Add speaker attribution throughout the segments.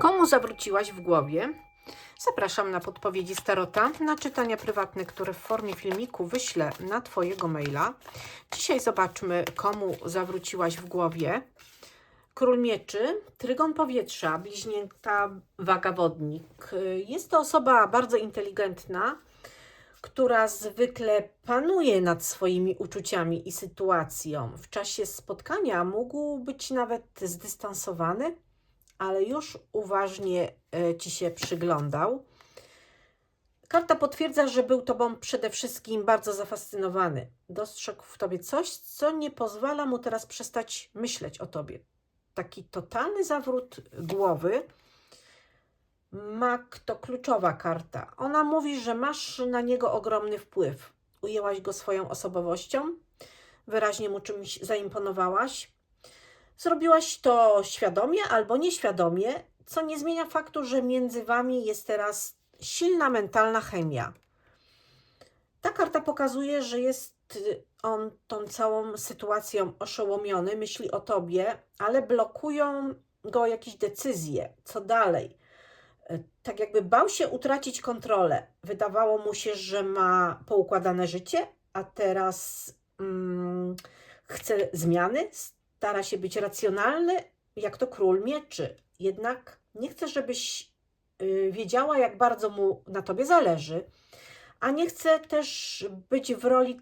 Speaker 1: Komu zawróciłaś w głowie? Zapraszam na podpowiedzi Starota, na czytania prywatne, które w formie filmiku wyślę na Twojego maila. Dzisiaj zobaczmy, komu zawróciłaś w głowie. Król Mieczy, Trygon Powietrza, bliźnięta Waga Wodnik. Jest to osoba bardzo inteligentna, która zwykle panuje nad swoimi uczuciami i sytuacją. W czasie spotkania mógł być nawet zdystansowany, ale już uważnie e, ci się przyglądał. Karta potwierdza, że był tobą przede wszystkim bardzo zafascynowany. Dostrzegł w tobie coś, co nie pozwala mu teraz przestać myśleć o tobie. Taki totalny zawrót głowy. Mak to kluczowa karta. Ona mówi, że masz na niego ogromny wpływ. Ujęłaś go swoją osobowością, wyraźnie mu czymś zaimponowałaś. Zrobiłaś to świadomie albo nieświadomie, co nie zmienia faktu, że między wami jest teraz silna mentalna chemia. Ta karta pokazuje, że jest on tą całą sytuacją oszołomiony, myśli o tobie, ale blokują go jakieś decyzje. Co dalej? Tak jakby bał się utracić kontrolę. Wydawało mu się, że ma poukładane życie, a teraz mm, chce zmiany, stara się być racjonalny, jak to król mieczy. Jednak nie chce, żebyś y, wiedziała, jak bardzo mu na tobie zależy, a nie chce też być w roli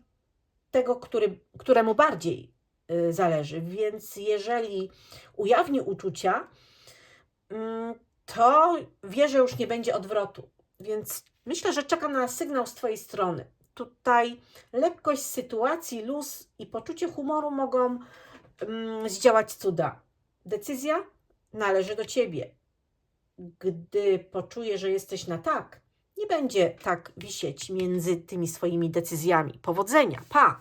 Speaker 1: tego, który, któremu bardziej y, zależy. Więc jeżeli ujawni uczucia, mm, to wie, że już nie będzie odwrotu. Więc myślę, że czeka na sygnał z Twojej strony. Tutaj lekkość sytuacji, luz i poczucie humoru mogą zdziałać cuda. Decyzja należy do Ciebie. Gdy poczuje, że jesteś na tak, nie będzie tak wisieć między tymi swoimi decyzjami. Powodzenia, pa!